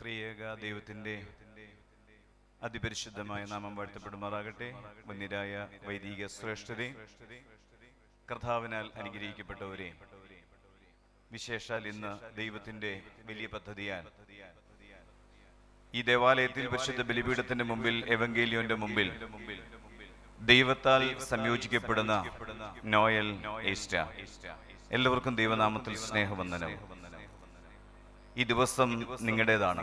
ത്രിയേക ദൈവത്തിന്റെ അതിപരിശുദ്ധമായ നാമം വാഴ്ത്തപ്പെടുമാറാകട്ടെ. വന്യരായ വൈദിക ശ്രേഷ്ഠരെ കർത്താവിനാൽ അനുഗ്രഹിക്കപ്പെട്ടവരെ വിശേഷാൽ ഇന്ന് ദൈവത്തിന്റെ വലിയ പദ്ധതിയാണ് ഈ ദേവാലയത്തിൽ പരിശുദ്ധ ബലിപീഠത്തിന്റെ മുമ്പിൽ എവങ്കേലിയോന്റെ മുമ്പിൽ ദൈവത്താൽ സംയോജിക്കപ്പെടുന്ന നോയൽ എല്ലാവർക്കും ദൈവനാമത്തിൽ സ്നേഹവന്ദനം. ഈ ദിവസം നിങ്ങളുടേതാണ്.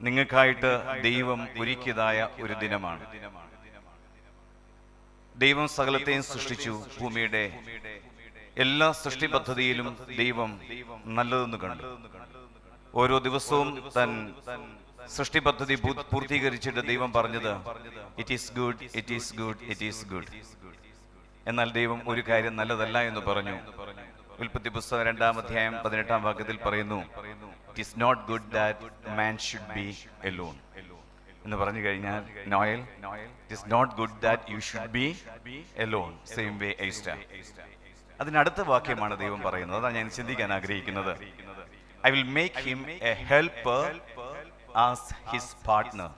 നിങ്ങൾക്കായിട്ട് ദൈവം ഒരുക്കിയതായ ഒരു ദിനമാണ്. ദൈവം സകലത്തെയും സൃഷ്ടിച്ചു ഭൂമിയുടെ എല്ലാ സൃഷ്ടി പദ്ധതിയിലും ദൈവം നല്ലതെന്ന് കണ്ടു. ഓരോ ദിവസവും തൻ സൃഷ്ടി പദ്ധതി പൂർത്തീകരിച്ചിട്ട് ദൈവം പറഞ്ഞത് it is good it is good it is good എന്നാൽ ദൈവം ഒരു കാര്യം നല്ലതല്ല എന്ന് പറഞ്ഞു. ഉൽപ്പത്തി പുസ്തകം രണ്ടാം അധ്യായം പതിനെട്ടാം വാക്യത്തിൽ പറയുന്നു it not good that man should be alone എന്ന് പറഞ്ഞു കഴിഞ്ഞാൽ Noel it is not good that you should be alone same way ഐസ്റ്റ അതിനടുത്ത വാക്യമാണ് ദൈവം പറയുന്നത്. അതാണ് ഞാൻ ചിന്തിക്കാൻ ആഗ്രഹിക്കുന്നത്. I will make him a helper as his partner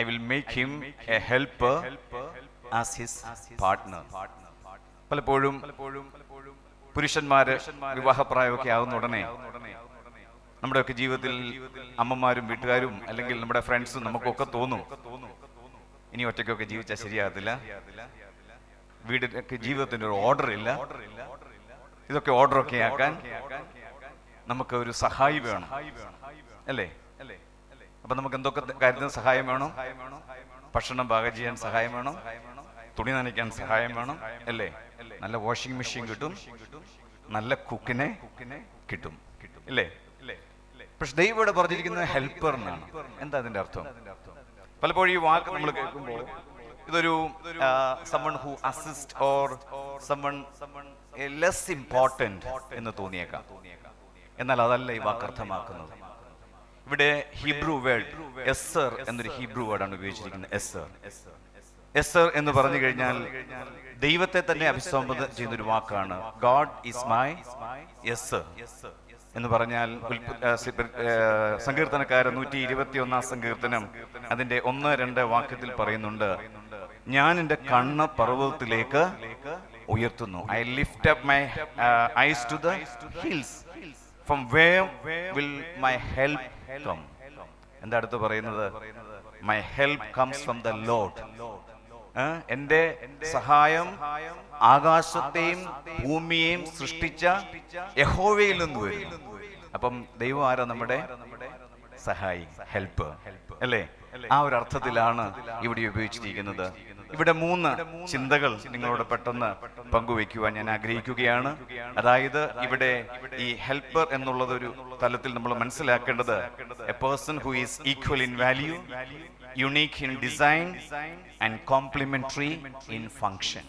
I will make him a helper as his partner പലപ്പോഴും പുരുഷന്മാര് വിവാഹപ്രായമൊക്കെ ആകുന്ന ഉടനെ നമ്മുടെയൊക്കെ ജീവിതത്തിൽ അമ്മമാരും വീട്ടുകാരും അല്ലെങ്കിൽ നമ്മുടെ ഫ്രണ്ട്സും നമുക്കൊക്കെ തോന്നും. ഇനി ഒറ്റയ്ക്കൊക്കെ ജീവിച്ചാൽ ശരിയാകത്തില്ല. വീടിനൊക്കെ ജീവിതത്തിന്റെ ഒരു ഓർഡർ ഇല്ല. ഇതൊക്കെ ഓർഡർ ഒക്കെ ആക്കാൻ നമുക്ക് ഒരു സഹായി വേണം. അല്ലേ? അപ്പൊ നമുക്ക് എന്തൊക്കെ കാര്യത്തിന് സഹായം വേണം? ഭക്ഷണം പാകം ചെയ്യാൻ സഹായം വേണം. തുണി നനയ്ക്കാൻ സഹായം വേണം. അല്ലേ? നല്ല വാഷിംഗ് മെഷീൻ കിട്ടും. നല്ല കുക്കിനെ കിട്ടും. ഇല്ലേ? പക്ഷെ ദൈവം ഇവിടെ പറഞ്ഞിരിക്കുന്നത് ഹെൽപ്പർ എന്നാണ് എന്താ അതിന്റെ അർത്ഥം? പലപ്പോഴും ഈ വാക്ക് നമ്മൾ കേൾക്കുമ്പോൾ ഇതൊരു someone who assist or someone less important എന്ന് തോന്നിയേക്കാം. എന്നാൽ അതല്ല ഈ വാക്ക് അർത്ഥമാക്കുന്നത്. ഇവിടെ ഹീബ്രു വേർഡ് എസ്സർ എന്നൊരു ഹീബ്രു വേർഡാണ് ഉപയോഗിച്ചിരിക്കുന്നത് എസ്സർ എസ്സർ എന്ന് പറഞ്ഞു കഴിഞ്ഞാൽ ദൈവത്തെ തന്നെ അഭിസംബോധന ചെയ്യുന്ന ഒരു വാക്കാണ് ഗോഡ് ഈസ് മൈ എസ് എന്ന് പറഞ്ഞാൽ സങ്കീർത്തനക്കാരൻ നൂറ്റി ഇരുപത്തി ഒന്നാം സങ്കീർത്തനം അതിന്റെ ഒന്ന് രണ്ട് വാക്യത്തിൽ പറയുന്നുണ്ട്. ഞാൻ എന്റെ കണ്ണ് പർവതത്തിലേക്ക് ഉയർത്തുന്നു. I lift up my eyes to the hills from where will my help come എന്താ അടുത്ത് പറയുന്നത്? My help comes from the Lord എന്റെ സഹായം ആകാശത്തെയും ഭൂമിയെയും സൃഷ്ടിച്ച യഹോവയിൽ നിന്ന് വരും. അപ്പം ദൈവം ആരാ നമ്മുടെ? സഹായി ഹെൽപ്പ്. അല്ലേ? ആ ഒരു അർത്ഥത്തിലാണ് ഇവിടെ ഉപയോഗിച്ചിരിക്കുന്നത്. ഇവിടെ മൂന്ന് ചിന്തകൾ നിങ്ങളോട് പെട്ടെന്ന് പങ്കുവെക്കുവാൻ ഞാൻ ആഗ്രഹിക്കുകയാണ്. അതായത് ഇവിടെ ഈ ഹെൽപ്പർ എന്നുള്ളത് ഒരു തലത്തിൽ നമ്മൾ മനസ്സിലാക്കേണ്ടത് a person who is equal in value. Unique in design and complementary in function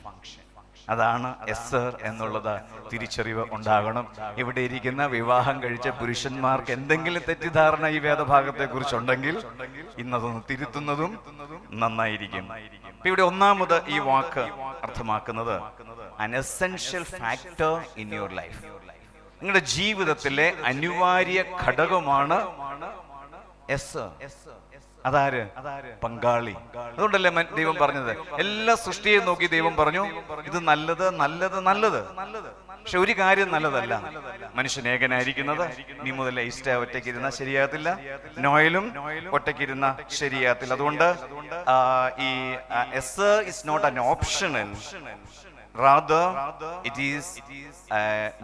അതാണ് എസ്സർ എന്നുള്ളത്. തിരിച്ചറിവ് ഉണ്ടാകണം. ഇവിടെ ഇരിക്കുന്ന വിവാഹം കഴിച്ച പുരുഷന്മാർക്ക് എന്തെങ്കിലും തെറ്റിദ്ധാരണ ഈ വേദഭാഗത്തെ കുറിച്ചുണ്ടെങ്കിൽ ഇന്നതൊന്ന് തിരുത്തുന്നതും നന്നായിരിക്കും. ഇവിടെ ഒന്നാമത് ഈ വാക്ക് അർത്ഥമാക്കുന്നത് an essential factor in your life നിങ്ങളുടെ ജീവിതത്തിലെ അനിവാര്യ ഘടകമാണ് എസ് അതാര്? പങ്കാളി. അതുകൊണ്ടല്ലേ ദൈവം പറഞ്ഞത്? എല്ലാ സൃഷ്ടിയെയും നോക്കി ദൈവം പറഞ്ഞു ഇത് നല്ലത് നല്ലത് നല്ലത്. പക്ഷെ ഒരു കാര്യം നല്ലതല്ല. മനുഷ്യൻ ഏകനായിരിക്കുന്നത് നീ മുതൽ ഈസ്റ്റ ഒറ്റയ്ക്ക് ഇരുന്ന ശരിയാകത്തില്ല. നോയലും ഒറ്റയ്ക്ക് ഇരുന്ന ശരിയാകത്തില്ല. അതുകൊണ്ട് ഈ S is not an optional rather it is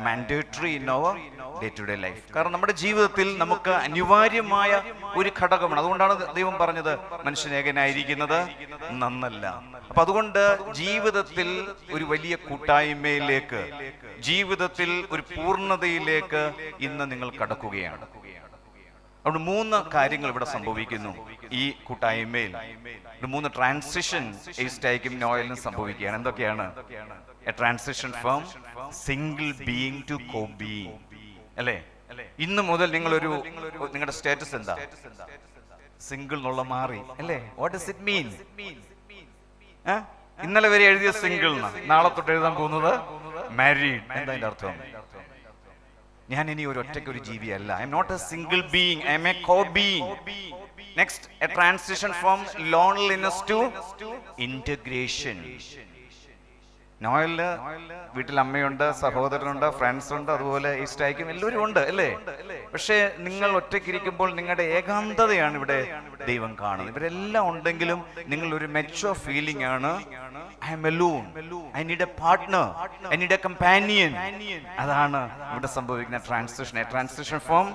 mandatory in our day to day life കാരണം നമ്മുടെ ജീവിതത്തിൽ നമുക്ക് അനിവാര്യമായ ഒരു ഘടകമാണ്. അതുകൊണ്ടാണ് ദൈവം പറഞ്ഞത് മനുഷ്യൻ ഏകനായിരിക്കുന്നത് നന്നല്ല. അപ്പൊ അതുകൊണ്ട് ജീവിതത്തിൽ ഒരു വലിയ കൂട്ടായ്മയിലേക്ക് ജീവിതത്തിൽ ഒരു പൂർണതയിലേക്ക് ഇന്ന് നിങ്ങൾ കടക്കുകയാണ്. അവിടെ മൂന്ന് കാര്യങ്ങൾ ഇവിടെ സംഭവിക്കുന്നു ഈ കൂട്ടായ്മയിൽ. മൂന്ന് ട്രാൻസിഷൻ ഈസ്റ്റൈക്കും നോയലിനും സംഭവിക്കുകയാണ്. എന്തൊക്കെയാണ്? A transition from single being to co അല്ലേ? ഇന്ന് മുതൽ നിങ്ങളൊരു നിങ്ങളുടെ സ്റ്റാറ്റസ് എന്താ? സിംഗിൾ എന്നുള്ള മാറി. അല്ലേ? വാട്ട് ഇസ് ഇറ്റ് മീൻ ഇന്നലെ വരെ എഴുതിയ സിംഗിൾ നാളെ തൊട്ട് എഴുതാൻ പോകുന്നത് മാരീഡ് എന്താ അതിന്റെ അർത്ഥം? ഞാൻ ഇനി ഒരു ഒറ്റയ്ക്ക് ഒരു ജീവിയല്ല. I'm not a single being I'm a co being next a transition from loneliness to integration നോയലിൽ വീട്ടിൽ അമ്മയുണ്ട് സഹോദരനുണ്ട് ഫ്രണ്ട്സ് ഉണ്ട് അതുപോലെ ഈസ്റ്റായിക്കും എല്ലാവരും ഉണ്ട് അല്ലേ? പക്ഷേ നിങ്ങൾ ഒറ്റയ്ക്കിരിക്കുമ്പോൾ നിങ്ങളുടെ ഏകാന്തതയാണ് ഇവിടെ ദൈവം കാണുന്നത്. ഇവരെല്ലാം ഉണ്ടെങ്കിലും നിങ്ങൾ ഒരു മെച്ചോ ഫീലിംഗ് ആണ്. I'm alone I need a partner I need a companion അതാണ് ഇവിടെ സംഭവിക്കുന്ന transition transition from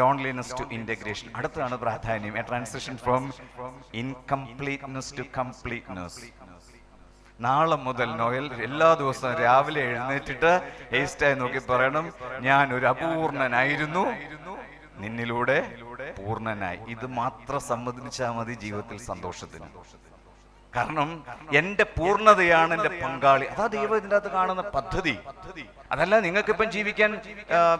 loneliness to integration അടുത്താണ് പ്രാധാന്യം. A transition from incompleteness to completeness നാളെ മുതൽ നോയൽ എല്ലാ ദിവസവും രാവിലെ എഴുന്നേറ്റിട്ട് ഏസ്റ്റായി നോക്കി പറയണം ഞാൻ ഒരു അപൂർണനായിരുന്നു. നിന്നിലൂടെ പൂർണനായി ഇത് മാത്രം സമ്മതിച്ചാൽ മതി ജീവിതത്തിൽ സന്തോഷത്തിന്. കാരണം എന്റെ പൂർണതയാണ് എന്റെ പങ്കാളി. അതാ ദൈവം അകത്ത് കാണുന്ന പദ്ധതി. അതല്ല നിങ്ങൾക്കിപ്പം ജീവിക്കാൻ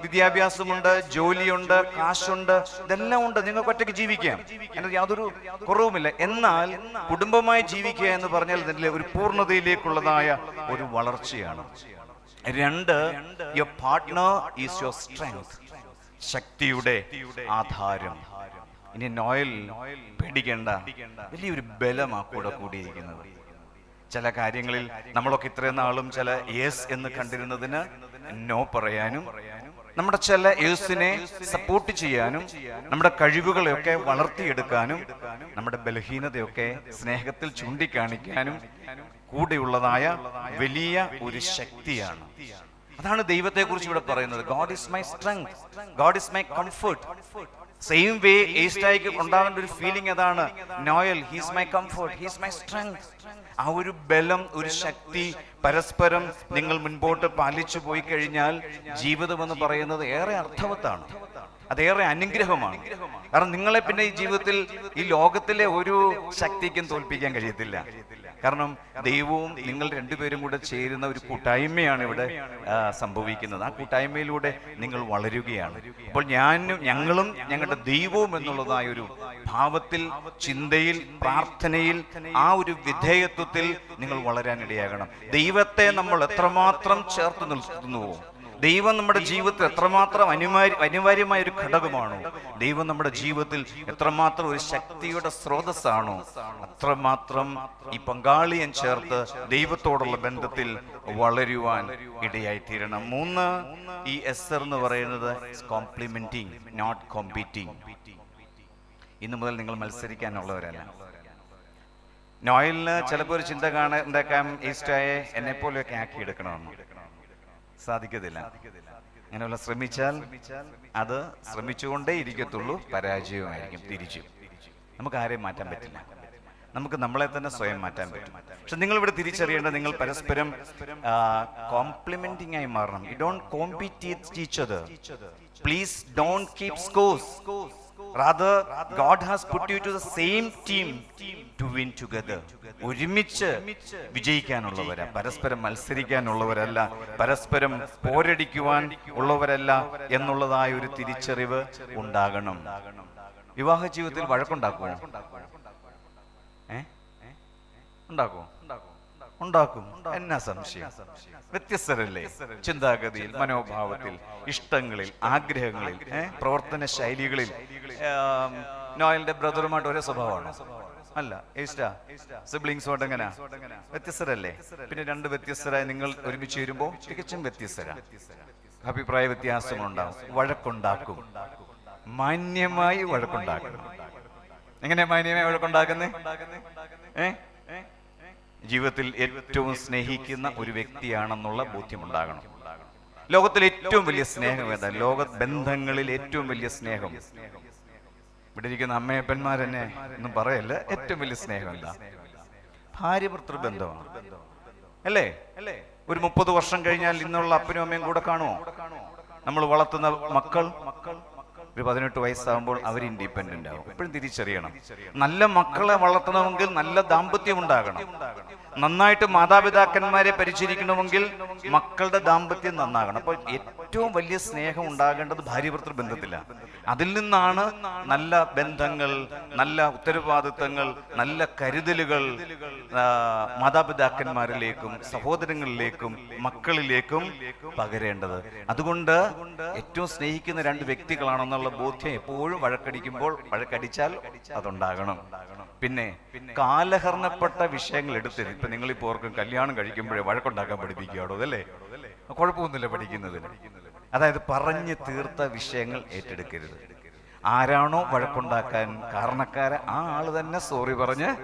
വിദ്യാഭ്യാസമുണ്ട് ജോലിയുണ്ട് കാശുണ്ട് ഇതെല്ലാം ഉണ്ട്. നിങ്ങൾക്ക് ഒറ്റയ്ക്ക് ജീവിക്കാം. അതിനകത്ത് യാതൊരു കുറവുമില്ല. എന്നാൽ കുടുംബമായി ജീവിക്കുക എന്ന് പറഞ്ഞാൽ ഇതിന്റെ ഒരു പൂർണതയിലേക്കുള്ളതായ ഒരു വളർച്ചയാണ്. രണ്ട് your partner is your strength ശക്തിയുടെ ആധാരം. ഇനി നോയൽ പേടിക്കേണ്ട വലിയൊരു ബലമാക്കൂടെ കൂടെ കൂടിയിരിക്കുന്നത്. ചില കാര്യങ്ങളിൽ നമ്മളൊക്കെ ഇത്രയും നാളും ചില യേസ് എന്ന് കണ്ടിരുന്നതിന് നോ പറയാനും നമ്മുടെ ചില യേസിനെ സപ്പോർട്ട് ചെയ്യാനും നമ്മുടെ കഴിവുകളെയൊക്കെ വളർത്തിയെടുക്കാനും നമ്മുടെ ബലഹീനതയൊക്കെ സ്നേഹത്തിൽ ചൂണ്ടിക്കാണിക്കാനും കൂടെയുള്ളതായ വലിയ ഒരു ശക്തിയാണ്. അതാണ് ദൈവത്തെ കുറിച്ച് ഇവിടെ പറയുന്നത്. God is my strength God is my comfort same way ഏസ്റ്റായിക്ക് ഉണ്ടാകേണ്ട ഒരു ഫീലിംഗ് അതാണ് Noel he's my comfort he's my strength ആ ഒരു ബലം ഒരു ശക്തി പരസ്പരം നിങ്ങൾ മുൻപോട്ട് പാലിച്ചു പോയി കഴിഞ്ഞാൽ ജീവിതം എന്ന് പറയുന്നത് ഏറെ അർത്ഥവത്താണ്. അതേറെ അനുഗ്രഹമാണ്. കാരണം നിങ്ങളെ പിന്നെ ഈ ജീവിതത്തിൽ ഈ ലോകത്തിലെ ഒരു ശക്തിക്കും തോൽപ്പിക്കാൻ കഴിയത്തില്ല. കാരണം ദൈവവും നിങ്ങൾ രണ്ടുപേരും കൂടെ ചേരുന്ന ഒരു കൂട്ടായ്മയാണ് ഇവിടെ സംഭവിക്കുന്നത്. ആ കൂട്ടായ്മയിലൂടെ നിങ്ങൾ വളരുകയാണ്. അപ്പോൾ ഞാനും ഞങ്ങളും ഞങ്ങളുടെ ദൈവവും എന്നുള്ളതായ ഒരു ഭാവത്തിൽ ചിന്തയിൽ പ്രാർത്ഥനയിൽ ആ ഒരു വിധേയത്വത്തിൽ നിങ്ങൾ വളരാനിടയാകണം. ദൈവത്തെ നമ്മൾ എത്രമാത്രം ചേർത്ത് നിർത്തുന്നുവോ ദൈവം നമ്മുടെ ജീവിതത്തിൽ എത്രമാത്രം അനിവാര്യ അനിവാര്യമായ ഒരു ഘടകമാണോ? ദൈവം നമ്മുടെ ജീവിതത്തിൽ എത്രമാത്രം ഒരു ശക്തിയുടെ സ്രോതസ്സാണോ? അത്രമാത്രം ഈ പങ്കാളിയൻ ചേർത്ത് ദൈവത്തോടുള്ള ബന്ധത്തിൽ വളരുവാൻ ഇടയായിത്തീരണം. മൂന്ന് ഈ എസ് എന്ന് പറയുന്നത് കോംപ്ലിമെന്റിങ് നോട്ട് കോമ്പീറ്റിംഗ് ഇന്നു മുതൽ നിങ്ങൾ മത്സരിക്കാനുള്ളവരല്ല. നോയലിന് ചിലപ്പോൾ ഒരു ചിന്ത കാണാൻ ഉണ്ടാക്കാൻ ഈസ്റ്റായെ എന്നെ പോലെയൊക്കെ ആക്കിയെടുക്കണമെന്ന്. സാധിക്കത്തില്ല. അങ്ങനെയുള്ള ശ്രമിച്ചാൽ അത് ശ്രമിച്ചുകൊണ്ടേ ഇരിക്കത്തുള്ളൂ പരാജയമായിരിക്കും തിരിച്ചു. നമുക്ക് ആരെയും മാറ്റാൻ പറ്റില്ല. നമുക്ക് നമ്മളെ തന്നെ സ്വയം മാറ്റാൻ പറ്റും. പക്ഷെ നിങ്ങൾ ഇവിടെ തിരിച്ചറിയേണ്ടത് നിങ്ങൾ പരസ്പരം കോംപ്ലിമെന്റിംഗ് ആയി മാറണം. You don't compete ടീച്ചത് please don't keep scores rather God has put you to the same team to win together ഒരുമിച്ച് വിജയിക്കാനുള്ളവരാ പരസ്പരം മത്സരിക്കാനുള്ളവരല്ല പരസ്പരം പോരടിക്കുവാൻ ഉള്ളവരല്ല എന്നുള്ളതായ ഒരു തിരിച്ചറിവ് ഉണ്ടാകണം. വിവാഹ ജീവിതത്തിൽ വഴക്കുണ്ടാക്കുമോ ഏ? ഉണ്ടാക്കുമോ ഉണ്ടാക്കും. എന്നാ സംശയം? വ്യത്യസ്തരല്ലേ? ചിന്താഗതിയിൽ മനോഭാവത്തിൽ ഇഷ്ടങ്ങളിൽ ആഗ്രഹങ്ങളിൽ പ്രവർത്തന ശൈലികളിൽ. നോയലിന്റെ ബ്രദറുമായിട്ട് ഒരേ സ്വഭാവമാണ്? അല്ല ഏസ്റ്റാ സിബ്ലിങ്സുമായിട്ട് എങ്ങനെ? വ്യത്യസ്തരല്ലേ? പിന്നെ രണ്ട് വ്യത്യസ്തരായി നിങ്ങൾ ഒരുമിച്ച് വരുമ്പോൾ തികച്ചും വ്യത്യസ്തരാ. അഭിപ്രായ വ്യത്യാസങ്ങളുണ്ടാവും. വഴക്കുണ്ടാക്കും. മാന്യമായി വഴക്കുണ്ടാക്കും. എങ്ങനെ മാന്യമായി വഴക്കുണ്ടാക്കുന്നേ? ഏ? ജീവിതത്തിൽ ഏറ്റവും സ്നേഹിക്കുന്ന ഒരു വ്യക്തിയാണെന്നുള്ള ബോധ്യമുണ്ടാകണം. ലോകത്തിൽ ഏറ്റവും വലിയ സ്നേഹം ഏതാ? ലോക ബന്ധങ്ങളിൽ ഏറ്റവും വലിയ സ്നേഹം. ഇവിടെ ഇരിക്കുന്ന അമ്മയപ്പന്മാരെന്നെ ഒന്നും പറയല്ല. ഏറ്റവും വലിയ സ്നേഹം എന്താ? ഭാര്യ ഭർത്തൃ ബന്ധമാണ്. അല്ലേ? അല്ലേ ഒരു മുപ്പത് വർഷം കഴിഞ്ഞാൽ ഇന്നുള്ള അപ്പനും അമ്മയും കൂടെ കാണുമോ നമ്മൾ വളർത്തുന്ന മക്കൾ മക്കൾ ഒരു പതിനെട്ട് വയസ്സാകുമ്പോൾ അവർ ഇൻഡിപെൻഡന്റ് ആവും. എപ്പോഴും തിരിച്ചറിയണം. നല്ല മക്കളെ വളർത്തണമെങ്കിൽ നല്ല ദാമ്പത്യം ഉണ്ടാകണം. നന്നായിട്ട് മാതാപിതാക്കന്മാരെ പരിചരിക്കണമെങ്കിൽ മക്കളുടെ ദാമ്പത്യം നന്നാകണം. അപ്പൊ ഏറ്റവും വലിയ സ്നേഹം ഉണ്ടാകേണ്ടത് ഭാര്യഭർത്തൃ ബന്ധത്തിലാണ് അതിൽ നിന്നാണ് നല്ല ബന്ധങ്ങൾ നല്ല ഉത്തരവാദിത്തങ്ങൾ നല്ല കരുതലുകൾ മാതാപിതാക്കന്മാരിലേക്കും സഹോദരങ്ങളിലേക്കും മക്കളിലേക്കും പകരേണ്ടത്. അതുകൊണ്ട് ഏറ്റവും സ്നേഹിക്കുന്ന രണ്ട് വ്യക്തികളാണെന്നുള്ള ബോധ്യം എപ്പോഴും വഴക്കടിക്കുമ്പോൾ വഴക്കടിച്ചാൽ അതുണ്ടാകണം. പിന്നെ കാലഹരണപ്പെട്ട വിഷയങ്ങൾ എടുത്ത് നിങ്ങൾ ഇപ്പോൾ ഓർക്കും കല്യാണം കഴിക്കുമ്പോഴേ വഴക്കുണ്ടാക്കാൻ പഠിപ്പിക്കുകയാണോ അതല്ലേ? കുഴപ്പമൊന്നുമില്ല പഠിക്കുന്നതിന്. അതായത് പറഞ്ഞ് തീർത്ത വിഷയങ്ങൾ ഏറ്റെടുക്കരുത്. ആരാണോ വഴക്കുണ്ടാക്കാൻ കാരണക്കാരെ ആ ആൾ തന്നെ സോറി പറഞ്ഞ്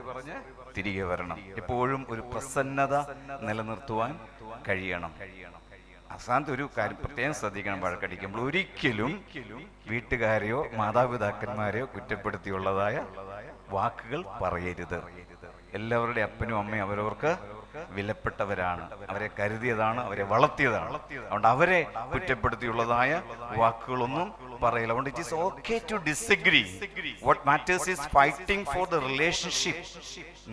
തിരികെ വരണം. എപ്പോഴും ഒരു പ്രസന്നത നിലനിർത്തുവാൻ കഴിയണം. അവസാനത്തെ ഒരു കാര്യം പ്രത്യേകം ശ്രദ്ധിക്കണം വഴക്കടിക്കുമ്പോൾ. ഒരിക്കലും വീട്ടുകാരെയോ മാതാപിതാക്കന്മാരെയോ കുറ്റപ്പെടുത്തിയുള്ളതായ വാക്കുകൾ പറയരുത്. എല്ലാവരുടെ അപ്പനും അമ്മയും അവരവർക്ക് വിലപ്പെട്ടവരാണ്. അവരെ കരുതിയതാണ് അവരെ വളർത്തിയതാണ്. അതുകൊണ്ട് അവരെ കുറ്റപ്പെടുത്തിയുള്ളതായ വാക്കുകളൊന്നും പറയില്ല. അതുകൊണ്ട് it is okay to disagree what matters is fighting for the relationship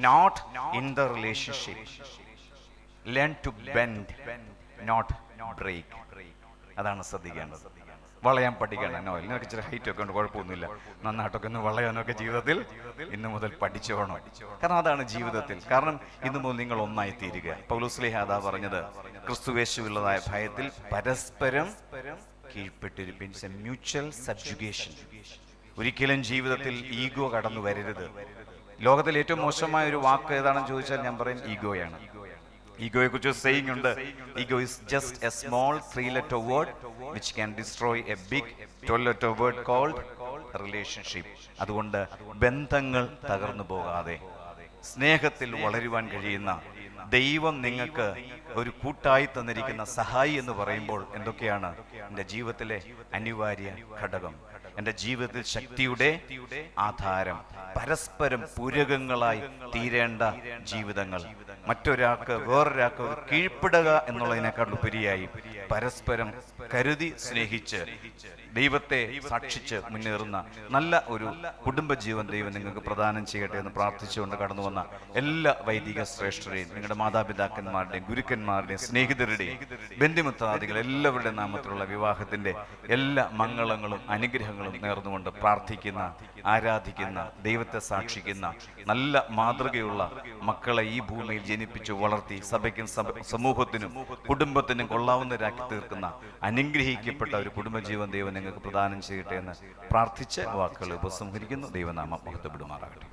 not in the relationship learn to bend not break അതാണ് ശ്രദ്ധിക്കേണ്ടത്. വളയാൻ പഠിക്കണം. എന്നോ ഇതിനൊക്കെ ഇച്ചിരി ഹൈറ്റ് ഒക്കെ ഉണ്ട് കുഴപ്പമൊന്നുമില്ല. നന്നായിട്ടൊക്കെ ഒന്ന് വളയാനൊക്കെ ജീവിതത്തിൽ ഇന്നു മുതൽ പഠിച്ചോണം. കാരണം അതാണ് ജീവിതത്തിൽ. കാരണം ഇന്നു മുതൽ നിങ്ങൾ ഒന്നായി തീരുക. പൗലുസ്ലിഹ അതാ പറഞ്ഞത് ക്രിസ്തുവേശുള്ളതായ ഭയത്തിൽ പരസ്പരം കീഴ്പ്പെട്ടിരിപ്പിൻ. മ്യൂച്വൽ സബ്ജുഗേഷൻ ഒരിക്കലും ജീവിതത്തിൽ ഈഗോ കടന്നു വരരുത്. ലോകത്തിൽ ഏറ്റവും മോശമായ ഒരു വാക്ക് ഏതാണെന്ന് ചോദിച്ചാൽ ഞാൻ പറയും ഈഗോയാണ്. ഈഗോയെ കുറിച്ച് സെയിങ് ഉണ്ട് ego is just a small three letter word which can destroy a big twelve letter word called relationship അതുകൊണ്ട് ബന്ധങ്ങൾ തകർന്നു പോകാതെ സ്നേഹത്തിൽ വളരുവാൻ കഴിയുന്ന ദൈവം നിങ്ങൾക്ക് ഒരു കൂട്ടായി തന്നിരിക്കുന്ന സഹായി എന്ന് പറയുമ്പോൾ എന്തൊക്കെയാണ്? എന്റെ ജീവിതത്തിലെ അനിവാര്യ ഘടകം. എന്റെ ജീവിതത്തിൽ ശക്തിയുടെ ആധാരം പരസ്പരം പൂരകങ്ങളായി തീരേണ്ട ജീവിതങ്ങൾ. മറ്റൊരാൾക്ക് വേറൊരാൾക്ക് ഒരു കീഴ്പ്പെടുക എന്നുള്ളതിനേക്കാൾ ഉപരിയായി പരസ്പരം കരുതി സ്നേഹിച്ച് ദൈവത്തെ സാക്ഷിച്ച് മുന്നേറുന്ന നല്ല ഒരു കുടുംബജീവൻ ദൈവം നിങ്ങൾക്ക് പ്രദാനം ചെയ്യട്ടെ എന്ന് പ്രാർത്ഥിച്ചുകൊണ്ട് കടന്നു വന്ന എല്ലാ വൈദിക ശ്രേഷ്ഠരെയും നിങ്ങളുടെ മാതാപിതാക്കന്മാരുടെയും ഗുരുക്കന്മാരുടെയും സ്നേഹിതരുടെയും ബന്ധുമിത്രാദികൾ എല്ലാവരുടെ നാമത്തിലുള്ള വിവാഹത്തിന്റെ എല്ലാ മംഗളങ്ങളും അനുഗ്രഹങ്ങളും നേർന്നുകൊണ്ട് പ്രാർത്ഥിക്കുന്ന ആരാധിക്കുന്ന ദൈവത്തെ സാക്ഷിക്കുന്ന നല്ല മാതൃകയുള്ള മക്കളെ ഈ ഭൂമിയിൽ ജനിപ്പിച്ചു വളർത്തി സഭയ്ക്കും സഭ- സമൂഹത്തിനും കുടുംബത്തിനും കൊള്ളാവുന്നവരാക്കി തീർക്കുന്ന അനുഗ്രഹിക്കപ്പെട്ട ഒരു കുടുംബജീവൻ ദൈവം നിങ്ങൾക്ക് പ്രദാനം ചെയ്യട്ടെ എന്ന് പ്രാർത്ഥിച്ച് വാക്കുകൾ ഉപസംഹരിക്കുന്നു. ദൈവനാമം മഹത്വപ്പെടുമാറാകട്ടെ.